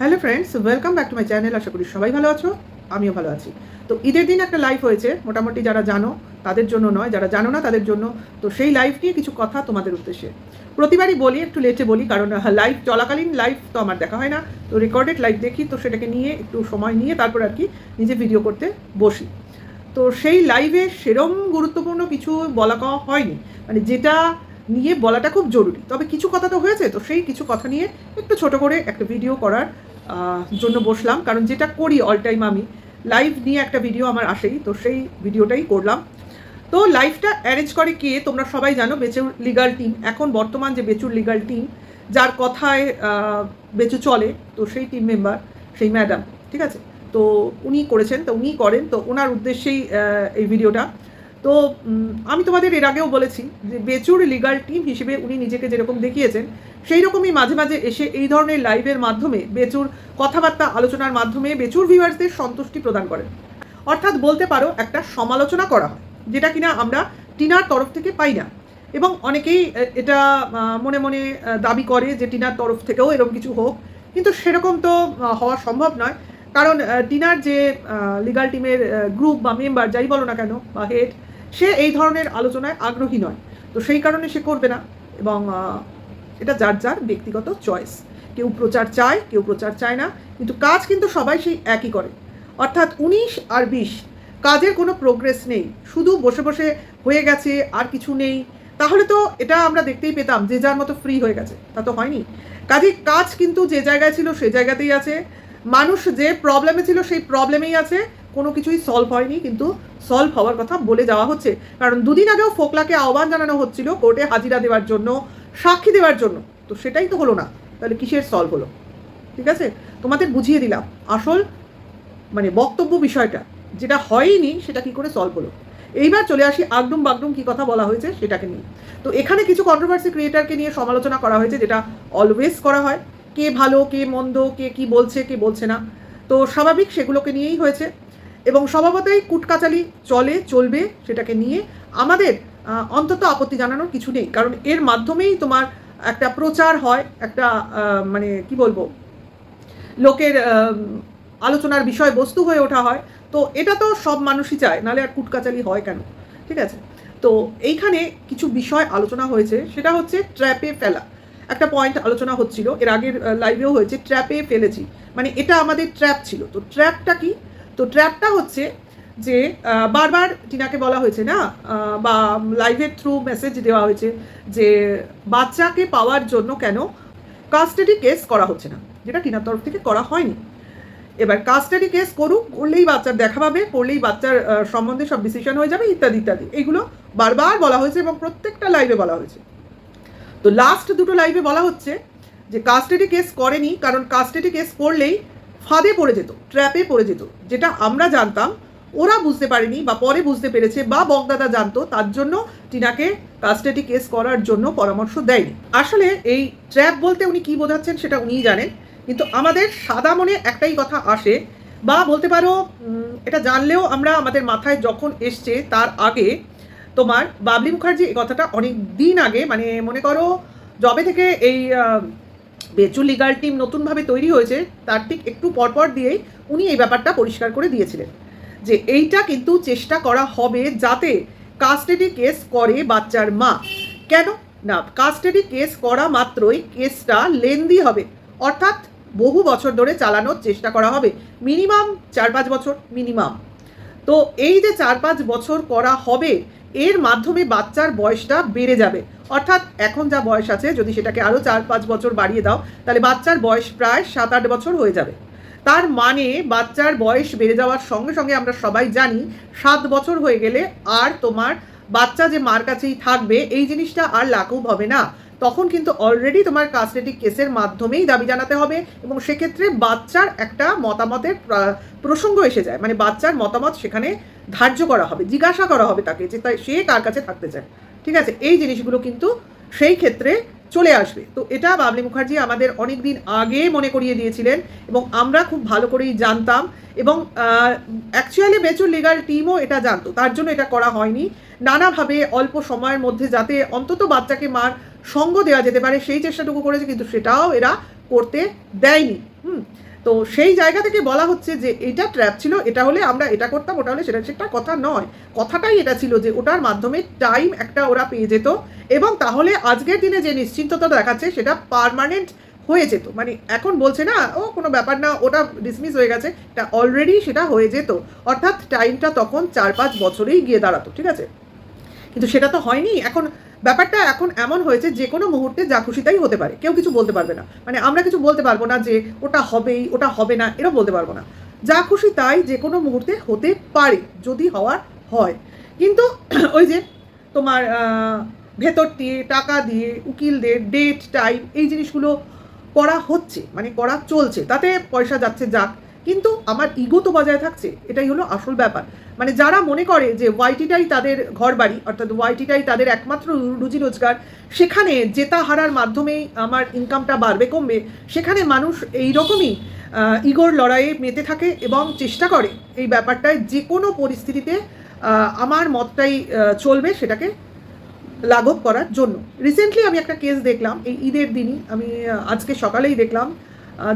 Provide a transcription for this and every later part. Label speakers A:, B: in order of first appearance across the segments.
A: Hello friends welcome back to my channel আশা করি সবাই ভালো আছো? আমিও ভালো আছি। তো ঈদের দিন একটা লাইভ হয়েছে, মোটামুটি যারা জানো, তাদের জন্য নয়, যারা জানো না তাদের জন্য। তো সেই লাইভ নিয়ে কিছু কথা তোমাদের উদ্দেশ্যে। প্রতিবারই বলি, একটু লেটে বলি, কারণ লাইভ চলাকালীন লাইভ তো আমার দেখা হয় না। তো রেকর্ডেড লাইভ দেখি, তো সেটাকে নিয়ে একটু সময় নিয়ে তারপর আর কি নিজে ভিডিও করতে বসি। তো সেই লাইভে সেরম গুরুত্বপূর্ণ কিছু বলা কওয়া হয়নি। মানে যেটা নিয়ে বলাটা খুব জরুরি। তবে কিছু কথা তো হয়েছে, তো সেই কিছু কথা নিয়ে একটু ছোট করে একটা ভিডিও করার জন্য বসলাম। কারণ যেটা করি অল টাইম আমি লাইভ নিয়ে একটা ভিডিও আমার আসেই, তো সেই ভিডিওটাই করলাম। তো লাইভটা অ্যারেঞ্জ করে কে তোমরা সবাই জানো, বেচুর লিগাল টিম এখন বর্তমান যে বেচুর লিগাল টিম যার কথায় বেচু চলে, তো সেই টিম মেম্বার সেই ম্যাডাম ঠিক আছে? তো উনি করেছেন, তো উনি করেন, তো ওনার উদ্দেশ্যেই এই ভিডিওটা তো আমি তোমাদের এর আগেও বলেছি যে বেচুর লিগাল টিম হিসেবে উনি নিজেকে যেরকম দেখিয়েছেন, সেই রকমই মাঝে মাঝে এসে এই ধরনের লাইভের মাধ্যমে বেচুর কথাবার্তা, আলোচনার মাধ্যমে বেচুর ভিউয়ার্সদের সন্তুষ্টি প্রদান করেন। অর্থাৎ বলতে পারো, একটা সমালোচনা করা হয়, যেটা কিনা আমরা টিনার তরফ থেকে পাই না। এবং অনেকেই এটা মনে মনে দাবি করে যে টিনার তরফ থেকেও এরকম কিছু হোক, কিন্তু সেরকম তো হওয়া সম্ভব নয়। কারণ ডিনার যে লিগাল টিমের গ্রুপ বা মেম্বার যাই বলো না কেন, বা হেড সে এই ধরনের আলোচনায় আগ্রহী নয়। তো সেই কারণে সে করবে না এবং এটা যার যার ব্যক্তিগত চয়েস কেউ প্রচার চায়, কেউ প্রচার চায় না, কিন্তু কাজ কিন্তু সবাই সেই একই করে। অর্থাৎ উনিশ আর বিশ, কাজের কোনো প্রোগ্রেস নেই। শুধু বসে বসে হয়ে গেছে, আর কিছু নেই। তাহলে তো এটা আমরা দেখতেই পেতাম যে যার মতো ফ্রি হয়ে গেছে। তা তো হয়নি। কাজে কাজ কিন্তু যে জায়গায় ছিল, সে জায়গাতেই আছে। মানুষ যে প্রবলেমে ছিল সেই প্রবলেমেই আছে। কোনো কিছুই সলভ হয়নি, কিন্তু সলভ হওয়ার কথা বলে যাওয়া হচ্ছে। কারণ দুদিন আগেও ফোকলাকে আহ্বান জানানো হচ্ছিল কোর্টে হাজিরা দেওয়ার জন্য, সাক্ষী দেওয়ার জন্য। তো সেটাই তো হলো না। তাহলে কিসের সলভ হলো? ঠিক আছে? তোমাদের বুঝিয়ে দিলাম। আসল মানে বক্তব্য বিষয়টা, যেটা হয়নি সেটা কি করে সলভ হলো? এইবার চলে আসি আগডুম বাগডুম কি কথা বলা হয়েছে সেটাকে নিয়ে। তো এখানে কিছু কন্ট্রোভার্সি ক্রিয়েটারকে নিয়ে সমালোচনা করা হয়েছে, যেটা অলওয়েজ করা হয়। কে ভালো, কে মন্দ, কে কি বলছে, কে বলছে না। তো স্বাভাবিক সেগুলোকে নিয়েই হয়েছে এবং স্বভাবতই কুটকাচালি চলে, চলবে সেটাকে নিয়ে আমাদের অন্তত আপত্তি জানানোর কিছু নেই। কারণ এর মাধ্যমেই তোমার একটা প্রচার হয়, একটা মানে কি বলব, লোকের আলোচনার বিষয়বস্তু হয়ে ওঠা হয়। তো এটা তো সব মানুষই চায় নাহলে আর কুটকাচালি হয় কেন? ঠিক আছে? তো এইখানে কিছু বিষয় আলোচনা হয়েছে, সেটা হচ্ছে ট্র্যাপে ফেলা। একটা পয়েন্ট আলোচনা হচ্ছিল, এর আগের লাইভেও হয়েছে ট্র্যাপে ফেলেছি। মানে এটা আমাদের ট্র্যাপ ছিল। তো ট্র্যাপটা কি? তো ট্র্যাপটা হচ্ছে যে বারবার টিনাকে বলা হয়েছে না বা লাইভের থ্রু মেসেজ দেওয়া হয়েছে যে, বাচ্চাকে পাওয়ার জন্য কেন কাস্টাডি কেস করা হচ্ছে না, যেটা টিনার তরফ থেকে করা হয়নি। এবার কাস্টাডি কেস করুক, করলেই বাচ্চার দেখা পাবে, করলেই বাচ্চার সম্বন্ধে সব ডিসিশন হয়ে যাবে, ইত্যাদি ইত্যাদি। এইগুলো বারবার বলা হয়েছে এবং প্রত্যেকটা লাইভে বলা হয়েছে। তো লাস্ট দুটো লাইভে বলা হচ্ছে যে কাস্টাডি কেস করেনি, কারণ কাস্টাডি কেস করলেই ফাঁদে পড়ে যেত ট্র্যাপে পড়ে যেত। যেটা আমরা জানতাম, ওরা বুঝতে পারেনি বা পরে বুঝতে পেরেছে বা বগদাদা জানতো, তার জন্য টিনাকে কাস্টাডি কেস করার জন্য পরামর্শ দেয়নি। আসলে এই ট্র্যাপ বলতে উনি কি বোঝাচ্ছেন সেটা উনিই জানেন, কিন্তু আমাদের সাদা মনে একটাই কথা আসে, বা বলতে পারো এটা জানলেও আমরা আমাদের মাথায় যখন এসছে তার আগে তোমার বাবলি মুখার্জি এই কথাটা অনেক দিন আগে মানে মনে করো জবে থেকে এই বেচু লিগাল টিম নতুনভাবে তৈরি হয়েছে, তার ঠিক একটু পরপর দিয়েই উনি এই ব্যাপারটা পরিষ্কার করে দিয়েছিলেন। যে এইটা কিন্তু চেষ্টা করা হবে যাতে কাস্টাডি কেস করে বাচ্চার মা। কেন? না কাস্টাডি কেস করা মাত্রই কেসটা লেন্দি হবে। অর্থাৎ বহু বছর ধরে চালানোর চেষ্টা করা হবে। মিনিমাম চার পাঁচ বছর মিনিমাম তো এই যে চার পাঁচ বছর করা হবে, এর মাধ্যমে বাচ্চার বয়সটা বেড়ে যাবে। অর্থাৎ এখন যা বয়স আছে, যদি সেটাকে আরও চার পাঁচ বছর বাড়িয়ে দাও, তাহলে বাচ্চার বয়স প্রায় সাত আট বছর হয়ে যাবে। তার মানে বাচ্চার বয়স বেড়ে যাওয়ার সঙ্গে সঙ্গে আমরা সবাই জানি, সাত বছর হয়ে গেলে আর তোমার বাচ্চা যে মার কাছেই থাকবে, এই জিনিসটা আর লাঘব হবে না। তখন কিন্তু অলরেডি তোমার কাস্টেটিক কেসের মাধ্যমেই দাবি জানাতে হবে এবং সেক্ষেত্রে বাচ্চার একটা মতামতের প্রসঙ্গ এসে যায়। মানে বাচ্চার মতামত সেখানে ধার্য করা হবে, জিজ্ঞাসা করা হবে তাকে যে তাই, সে কার কাছে থাকতে চায়। ঠিক আছে? এই জিনিসগুলো কিন্তু সেই ক্ষেত্রে চলে আসবে। তো এটা বাবলি মুখার্জি আমাদের অনেক দিন আগে মনে করিয়ে দিয়েছিলেন এবং আমরা খুব ভালো করেই জানতাম এবং অ্যাকচুয়ালি বেচুর লিগাল টিমও এটা জানতো। তার জন্য এটা করা হয়নি। নানাভাবে অল্প সময়ের মধ্যে যাতে অন্তত বাচ্চাকে মার সঙ্গ দেওয়া যেতে পারে, সেই চেষ্টাটুকু করেছে, কিন্তু সেটাও এরা করতে দেয়নি। হুম, তো সেই জায়গা থেকে বলা হচ্ছে যে এটা ট্র্যাপ ছিল, এটা হলে আমরা এটা করতাম, ওটা হলে সেটা সেটা কথা নয়। কথাটাই এটা ছিল যে ওটার মাধ্যমে টাইম একটা ওরা পেয়ে যেত, এবং তাহলে আজকের দিনে যে নিশ্চিন্ততা দেখাচ্ছে, সেটা পারমানেন্ট হয়ে যেত। মানে এখন বলছে না, ও কোনো ব্যাপার না, ওটা ডিসমিস হয়ে গেছে, এটা অলরেডি সেটা হয়ে যেত। অর্থাৎ টাইমটা তখন চার পাঁচ বছরেই গিয়ে দাঁড়াতো, ঠিক আছে? কিন্তু সেটা তো হয়নি। এখন ব্যাপারটা এখন এমন হয়েছে যে কোনো মুহূর্তে যা খুশি তাই হতে পারে। কেউ কিছু বলতে পারবে না। মানে আমরা কিছু বলতে পারব না যে ওটা হবেই, ওটা হবে না এরও বলতে পারব না। যা খুশি তাই যে কোনো মুহূর্তে হতে পারে, যদি হওয়ার হয়। কিন্তু ওই যে তোমার ভেতর দিয়ে টাকা দিয়ে, উকিলদের ডেট টাইম এই জিনিসগুলো করা হচ্ছে মানে করা চলছে। তাতে পয়সা যাচ্ছে, যাক। কিন্তু আমার ইগো তো বজায় থাকছে। এটাই হলো আসল ব্যাপার। মানে যারা মনে করে যে ওয়াইটিটাই তাদের ঘর বাড়ি অর্থাৎ ওয়াইটিটাই তাদের একমাত্র রুজি রোজগার, সেখানে জেতা হারার মাধ্যমেই আমার ইনকামটা বাড়বে, কমবে, সেখানে মানুষ এই রকমই ইগোর লড়াইয়ে মেতে থাকে এবং চেষ্টা করে এই ব্যাপারটায় যে কোনো পরিস্থিতিতে আমার মতটাই চলবে সেটাকে লাঘব করার জন্য। রিসেন্টলি আমি একটা কেস দেখলাম, এই ঈদের দিনই আমি আজকে সকালেই দেখলাম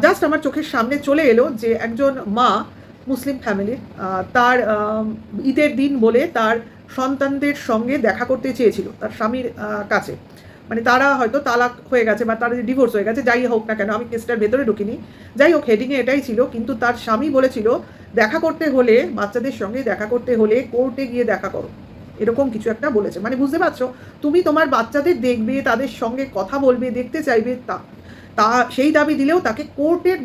A: জাস্ট আমার চোখের সামনে চলে এলো যে একজন মা মুসলিম ফ্যামিলির তার ঈদের দিন বলে তার সন্তানদের সঙ্গে দেখা করতে চেয়েছিল তার স্বামীর কাছে। মানে তারা হয়তো তালাক হয়ে গেছে বা তাদের ডিভোর্স হয়ে গেছে, যাই হোক না কেন, আমি কেসটার ভেতরে ঢুকিনি। যাই হোক হেডিংয়ে এটাই ছিল, কিন্তু তার স্বামী বলেছিল, দেখা করতে হলে, বাচ্চাদের সঙ্গে দেখা করতে হলে কোর্টে গিয়ে দেখা করো। এরকম কিছু একটা বলেছে। মানে বুঝতে পারছ? তুমি তোমার বাচ্চাদের দেখবে, তাদের সঙ্গে কথা বলবে, দেখতে চাইবে, তা তা, সেই দাবি দিলেও তাকে কোর্টের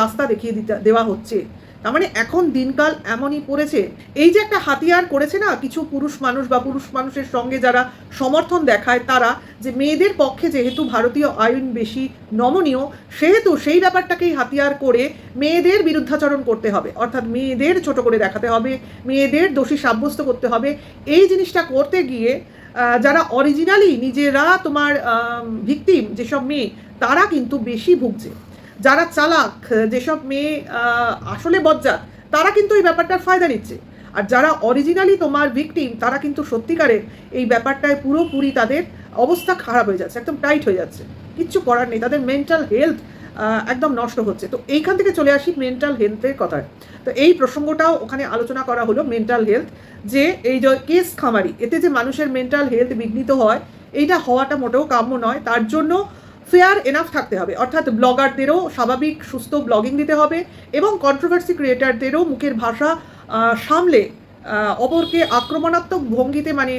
A: রাস্তা দেখিয়ে দিতে, দেওয়া হচ্ছে। তার মানে এখন দিনকাল এমনই পড়েছে। এই যে একটা হাতিয়ার করেছে না, কিছু পুরুষ মানুষ বা পুরুষ মানুষের সঙ্গে যারা সমর্থন দেখায় তারা, যে মেয়েদের পক্ষে যেহেতু ভারতীয় আইন বেশি নমনীয়, সেহেতু সেই ব্যাপারটাকেই হাতিয়ার করে মেয়েদের বিরুদ্ধাচরণ করতে হবে। অর্থাৎ মেয়েদের ছোট করে দেখাতে হবে, মেয়েদের দোষী সাব্যস্ত করতে হবে। এই জিনিসটা করতে গিয়ে যারা অরিজিনালি নিজেরা তোমার ভিকটিম যেসব মেয়ে, তারা কিন্তু বেশি ভুগছে। যারা চালাক, যেসব মেয়ে আসলে বজ্জা তারা কিন্তু এই ব্যাপারটার ফায়দা নিচ্ছে। আর যারা অরিজিনালি তোমার ভিকটিম তারা কিন্তু সত্যিকারের এই ব্যাপারটায় পুরোপুরি তাদের অবস্থা খারাপ হয়ে যাচ্ছে, একদম টাইট হয়ে যাচ্ছে। কিচ্ছু করার নেই, তাদের মেন্টাল হেলথ একদম নষ্ট হচ্ছে। তো এইখান থেকে চলে আসি মেন্টাল হেলথের কথায়। তো এই প্রসঙ্গটাও ওখানে আলোচনা করা হলো মেন্টাল হেলথ যে এই যে কেস খামারি, এতে যে মানুষের মেন্টাল হেলথ বিঘ্নিত হয়, এইটা হওয়াটা মোটেও কাম্য নয়। তার জন্য ফেয়ার এনাফ থাকতে হবে। অর্থাৎ ব্লগারদেরও স্বাভাবিক, সুস্থ ব্লগিং দিতে হবে এবং কন্ট্রোভার্সি ক্রিয়েটারদেরও মুখের ভাষা সামলে অপরকে আক্রমণাত্মক ভঙ্গিতে মানে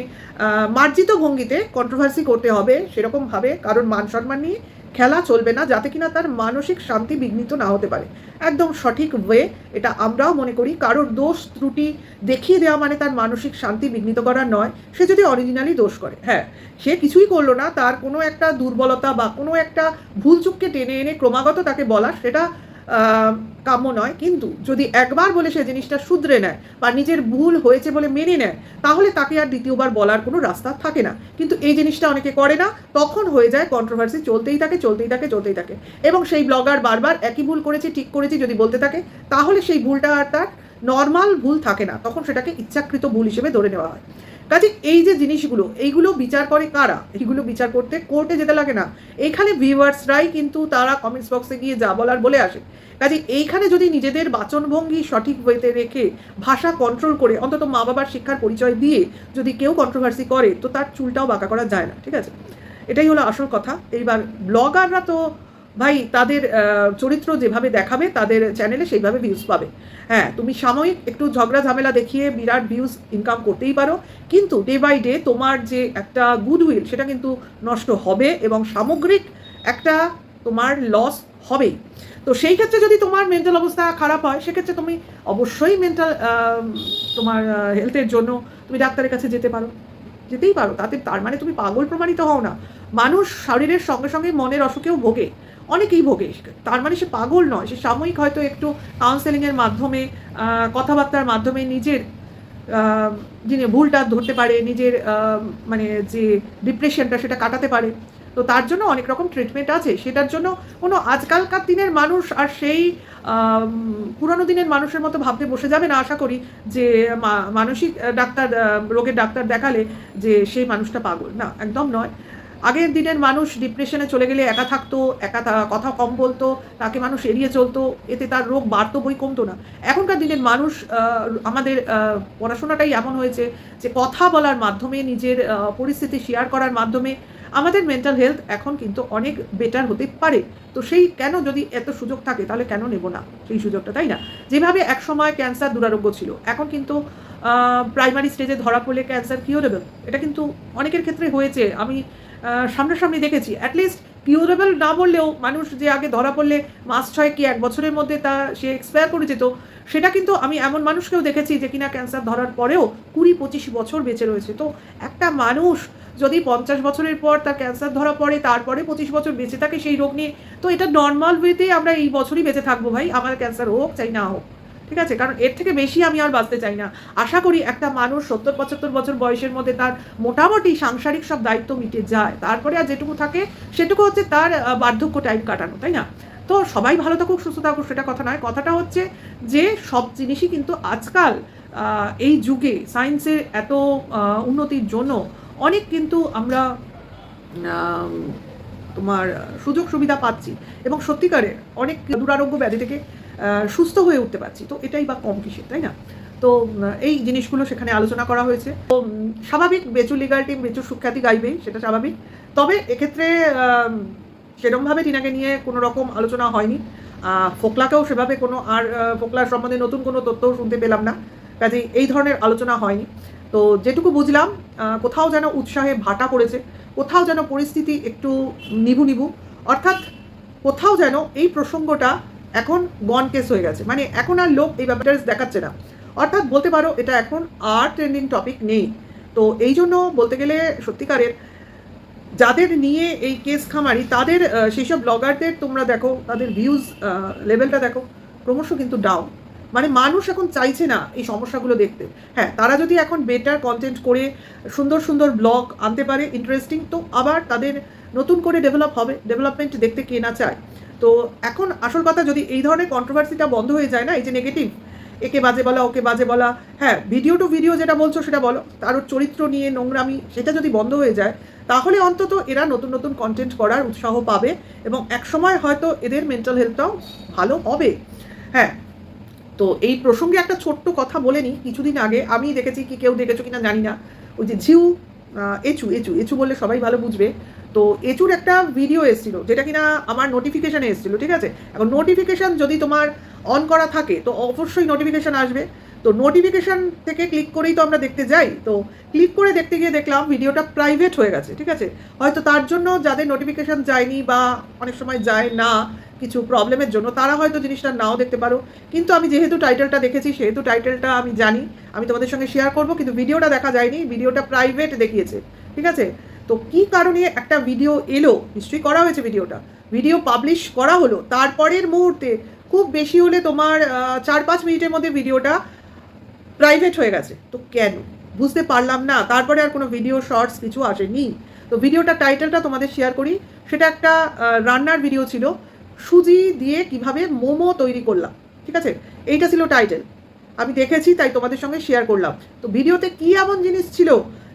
A: মার্জিত ভঙ্গিতে কন্ট্রোভার্সি করতে হবে সেরকমভাবে, কারণ মান সম্মান নিয়ে খেলা চলবে না যাতে কিনা তার মানসিক শান্তি বিঘ্নিত না হতে পারে। একদম সঠিক ওয়ে এটা আমরাও মনে করি কারোর দোষ ত্রুটি দেখিয়ে দেওয়া মানে তার মানসিক শান্তি বিঘ্নিত করা নয়, সে যদি অরিজিনালি দোষ করে। হ্যাঁ সে কিছুই করল না, তার কোনো একটা দুর্বলতা বা কোনো একটা ভুল চুককে টেনে এনে ক্রমাগত তাকে বলা, সেটা কাম্য নয়। কিন্তু যদি একবার বলে সে জিনিসটা শুধরে নেয় বা নিজের ভুল হয়েছে বলে মেনে নেয়, তাহলে তাকে আর দ্বিতীয়বার বলার কোনো রাস্তা থাকে না। কিন্তু এই জিনিসটা অনেকে করে না। তখন হয়ে যায় কন্ট্রোভার্সি চলতেই থাকে চলতেই থাকে চলতেই থাকে। এবং সেই ব্লগার বারবার একই ভুল করেছি, ঠিক করেছি যদি বলতে থাকে, তাহলে সেই ভুলটা আর তার নর্মাল ভুল থাকে না। তখন সেটাকে ইচ্ছাকৃত ভুল হিসেবে ধরে নেওয়া হয়। কাজে এই যে জিনিসগুলো, এইগুলো বিচার করে কারা? এইগুলো বিচার করতে কোর্টে যেতে লাগে না। এখানে ভিউয়ার্সরাই কিন্তু তারা কমেন্টস বক্সে গিয়ে যা বলার বলে আসে। কাজে এইখানে যদি নিজেদের বাচনভঙ্গি সঠিক ওয়েতে রেখে ভাষা কন্ট্রোল করে অন্তত মা বাবার শিক্ষার পরিচয় দিয়ে যদি কেউ কন্ট্রোভার্সি করে, তো তার চুলটাও বাঁকা করা যায় না, ঠিক আছে? এটাই হলো আসল কথা। এইবার ব্লগাররা তো ভাই, তাদের চরিত্র যেভাবে দেখাবে, তাদের চ্যানেলে সেইভাবে ভিউজ পাবে। হ্যাঁ তুমি সাময়িক একটু ঝগড়া ঝামেলা দেখিয়ে বিরাট ভিউজ ইনকাম করতেই পারো। কিন্তু ডে বাই ডে তোমার যে একটা গুডউইল সেটা কিন্তু নষ্ট হবে এবং সামগ্রিক একটা তোমার লস হবেই। তো সেই ক্ষেত্রে যদি তোমার মেন্টাল অবস্থা খারাপ হয়, সেক্ষেত্রে তুমি অবশ্যই মেন্টাল তোমার হেলথের জন্য তুমি ডাক্তারের কাছে যেতে পারো। যেতেই পারো, তাতে তার মানে তুমি পাগল প্রমাণিত হও না। মানুষ শরীরের সঙ্গে সঙ্গে মনের অসুখেও ভোগে, অনেকেই ভোগে। তার মানে সে পাগল নয়, সে সাময়িক হয়তো একটু কাউন্সেলিংয়ের মাধ্যমে কথাবার্তার মাধ্যমে নিজের যিনি ভুলটা ধরতে পারে, নিজের মানে যে ডিপ্রেশনটা সেটা কাটাতে পারে। তো তার জন্য অনেক রকম ট্রিটমেন্ট আছে। সেটার জন্য কোনো আজকালকার দিনের মানুষ আর সেই পুরনো দিনের মানুষের মতো ভাবতে বসে যাবে না আশা করি যে মানসিক ডাক্তার রোগের ডাক্তার দেখালে যে সেই মানুষটা পাগল। না, একদম নয়। আগের দিনের মানুষ ডিপ্রেশনে চলে গেলে একা থাকতো, একা কথা কম বলতো, তাকে মানুষ এড়িয়ে চলতো, এতে তার রোগ বাড়তো বই কমতো না। এখনকার দিনের মানুষ আমাদের পড়াশোনাটাই এমন হয়েছে যে কথা বলার মাধ্যমে, নিজের পরিস্থিতি শেয়ার করার মাধ্যমে আমাদের মেন্টাল হেলথ এখন কিন্তু অনেক বেটার হতে পারে। তো সেই কেন যদি এত সুযোগ থাকে, তাহলে কেন নেব না? সেই সুযোগটা, তাই না? যেভাবে একসময় ক্যান্সার দুরারোগ্য ছিল, এখন কিন্তু প্রাইমারি স্টেজে ধরা পড়লে ক্যান্সার কিউরেবল এটা কিন্তু অনেকের ক্ষেত্রে হয়েছে। আমি সামনাসামনি দেখেছি। অ্যাটলিস্ট কিউরেবল না বললেও মানুষ যে আগে ধরা পড়লে মাস ছয় কি এক বছরের মধ্যে তা সে এক্সপায়ার করে যেত, সেটা কিন্তু আমি এমন মানুষকেও দেখেছি যে কিনা ক্যান্সার ধরার পরেও কুড়ি পঁচিশ বছর বেঁচে রয়েছে। তো একটা মানুষ যদি পঞ্চাশ বছরের পর তার ক্যান্সার ধরা পড়ে, তারপরে পঁচিশ বছর বেঁচে থাকে সেই রোগ নিয়ে, তো এটা নর্মাল ওয়েতে আমরা এই বছরই বেঁচে থাকব ভাই, আমার ক্যান্সার হোক চাই না হোক, ঠিক আছে? কারণ এর থেকে বেশি আমি আর বাঁচতে চাই না। আশা করি একটা মানুষ সত্তর, পঁচাত্তর বছর বয়সের মধ্যে তার মোটামুটি সাংসারিক সব দায়িত্ব মিটে যায়। তারপরে আর যেটুকু থাকে, সেটুকু হচ্ছে তার বার্ধক্য টাইম কাটানো, তাই না? তো সবাই ভালো থাকুক, সুস্থ থাকুক, সেটা কথা নয়। কথাটা হচ্ছে যে, সব জিনিসই কিন্তু আজকাল এই যুগে সায়েন্সের এত উন্নতির জন্য অনেক কিন্তু আমরা তোমার সুযোগ সুবিধা পাচ্ছি এবং সত্যিকারের অনেক দুরারোগ্য ব্যাধি থেকে সুস্থ হয়ে উঠতে পারছি। তো এটাই বা কম কিসের, তাই না? তো এই জিনিসগুলো সেখানে আলোচনা করা হয়েছে। তো স্বাভাবিক বেচু লিগাল টিম বেচু সুখ্যাতি গাইবেই সেটা স্বাভাবিক। তবে এক্ষেত্রে সেরমভাবে টিনাকে নিয়ে কোনো রকম আলোচনা হয়নি। ফোকলাকেও সেভাবে কোনো আর ফোকলার সম্বন্ধে নতুন কোনো তথ্যও শুনতে পেলাম না। কাজে এই ধরনের আলোচনা হয়নি। তো যেটুকু বুঝলাম কোথাও যেন উৎসাহে ভাটা পড়েছে, কোথাও যেন পরিস্থিতি একটু নিভু নিভু, অর্থাৎ কোথাও যেন এই প্রসঙ্গটা এখন গন কেস হয়ে গেছে। মানে এখন আর লোক এই ব্যাপারটা দেখাচ্ছে না। অর্থাৎ বলতে পারো, এটা এখন আর ট্রেন্ডিং টপিক নেই। তো এই জন্য বলতে গেলে সত্যিকারের যাদের নিয়ে এই কেস খামারি, তাদের সেই সব ব্লগারদের তোমরা দেখো, তাদের ভিউজ লেভেলটা দেখো, ক্রমশ কিন্তু ডাউন মানে মানুষ এখন চাইছে না এই সমস্যাগুলো দেখতে। হ্যাঁ তারা যদি এখন বেটার কন্টেন্ট করে, সুন্দর সুন্দর ব্লগ আনতে পারে ইন্টারেস্টিং তো আবার তাদের নতুন করে ডেভেলপ হবে ডেভেলপমেন্ট দেখতে কে না চায়। তো এখন আসল কথা যদি এই ধরনের কন্ট্রোভার্সিটা বন্ধ হয়ে যায় না, এই যে নেগেটিভ একে বাজে বলা, ওকে বাজে বলা হ্যাঁ ভিডিও টু ভিডিও যেটা বলছো সেটা বলো, তার চরিত্র নিয়ে নোংরামি সেটা যদি বন্ধ হয়ে যায়, তাহলে অন্তত এরা নতুন নতুন কন্টেন্ট করার উৎসাহ পাবে এবং একসময় হয়তো এদের মেন্টাল হেলথটাও ভালো হবে। হ্যাঁ তো এই প্রসঙ্গে একটা ছোট্ট কথা বলে নিই। কিছুদিন আগে আমি দেখেছি কি কেউ দেখেছ কিনা জানি না। ওই যে ঝিউ এচু এচু এচু বললে সবাই ভালো বুঝবে। তো এচুর একটা ভিডিও এসেছিল, যেটা কিনা আমার নোটিফিকেশানে এসেছিল, ঠিক আছে? এখন নোটিফিকেশান যদি তোমার অন করা থাকে, তো অবশ্যই নোটিফিকেশান আসবে। তো নোটিফিকেশান থেকে ক্লিক করেই তো আমরা দেখতে যাই। তো ক্লিক করে দেখতে গিয়ে দেখলাম ভিডিওটা প্রাইভেট হয়ে গেছে, ঠিক আছে? হয়তো তার জন্য যাদের নোটিফিকেশান যায়নি বা অনেক সময় যায় না কিছু প্রবলেমের জন্য, তারা হয়তো জিনিসটা নাও দেখতে পারো। কিন্তু আমি যেহেতু টাইটেলটা দেখেছি, সেহেতু টাইটেলটা আমি জানি, আমি তোমাদের সঙ্গে শেয়ার করব, কিন্তু ভিডিওটা দেখা যায়নি ভিডিওটা প্রাইভেট দেখিয়েছে, ঠিক আছে? তো কি কারণে একটা ভিডিও এলো? নিশ্চয়ই করা হয়েছে ভিডিওটা ভিডিও পাবলিশ করা হলো, তারপরের মুহূর্তে খুব বেশি হলে তোমার চার পাঁচ মিনিটের মধ্যে ভিডিওটা প্রাইভেট হয়ে গেছে। তো কেন? বুঝতে পারলাম না। তারপরে আর কোনো ভিডিও শর্টস কিছু আসেনি। তো ভিডিওটা টাইটেলটা তোমাদের শেয়ার করি। সেটা একটা রান্নার ভিডিও ছিল। সুজি দিয়ে কীভাবে মোমো তৈরি করলাম। ঠিক আছে? এইটা ছিল টাইটেল আমি দেখেছি, তাই তোমাদের সঙ্গে শেয়ার করলাম। তো ভিডিওতে কি এমন জিনিস ছিল,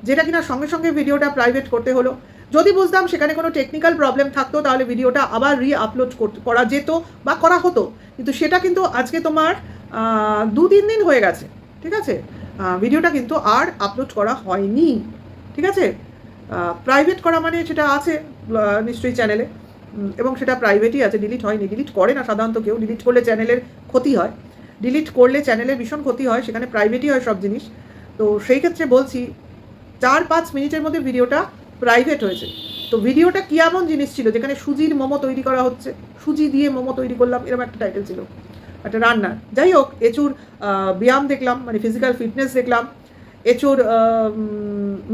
A: যেটা কিনা সঙ্গে সঙ্গে ভিডিওটা প্রাইভেট করতে হলো? যদি বুঝতাম সেখানে কোনো টেকনিক্যাল প্রবলেম থাকতো, তাহলে ভিডিওটা আবার রি আপলোড করা যেত বা করা হতো। কিন্তু সেটা কিন্তু আজকে তোমার দু তিন দিন হয়ে গেছে। ঠিক আছে? ভিডিওটা কিন্তু আর আপলোড করা হয়নি। ঠিক আছে? প্রাইভেট করা মানে সেটা আছে নিশ্চয়ই চ্যানেলে এবং সেটা প্রাইভেটই আছে ডিলিট হয়নি। ডিলিট করে না সাধারণত কেউ। ডিলিট করলে চ্যানেলের ক্ষতি হয়। ডিলিট করলে চ্যানেলের ভীষণ ক্ষতি হয়, সেখানে প্রাইভেটই হয় সব জিনিস। তো সেই ক্ষেত্রে বলছি, চার পাঁচ মিনিটের মধ্যে ভিডিওটা প্রাইভেট হয়েছে। তো ভিডিওটা কী এমন জিনিস ছিল, যেখানে সুজির মোমো তৈরি করা হচ্ছে? সুজি দিয়ে মোমো তৈরি করলাম, এরকম একটা টাইটেল ছিল। একটা রান্নার। যাই হোক, এচুর ব্যায়াম দেখলাম মানে ফিজিক্যাল ফিটনেস দেখলাম, এচুর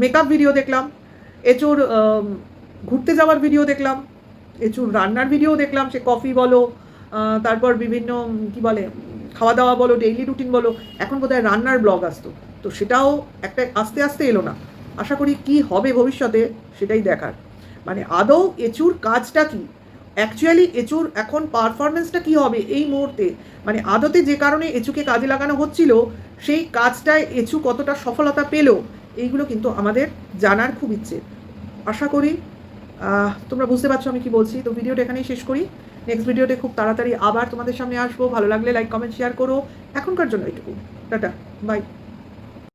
A: মেকআপ ভিডিও দেখলাম, এচুর ঘুরতে যাওয়ার ভিডিও দেখলাম, এচুর রান্নার ভিডিও দেখলাম, সে কফি বলো তারপর বিভিন্ন কি বলে খাওয়া দাওয়া বলো ডেইলি রুটিন বলো, এখন বোধহয় রান্নার ব্লগ আসতো। তো সেটাও একটা আস্তে আস্তে এলো না। আশা করি কি হবে ভবিষ্যতে সেটাই দেখার। মানে আদৌ এচুর কাজটা কি? অ্যাকচুয়ালি এচুর এখন পারফরমেন্সটা কি হবে এই মুহূর্তে? মানে আদতে যে কারণে এচুকে কাজে লাগানো হচ্ছিল, সেই কাজটায় এচু কতটা সফলতা পেল, এইগুলো কিন্তু আমাদের জানার খুব ইচ্ছে। আশা করি তোমরা বুঝতে পারছ আমি কি বলছি। তো ভিডিওটা এখানেই শেষ করি। নেক্সট ভিডিওতে খুব তাড়াতাড়ি আবার তোমাদের সামনে আসব। ভালো লাগলে লাইক কমেন্ট শেয়ার করো। এখনকার জন্য এইটুকু। টাটা। বাই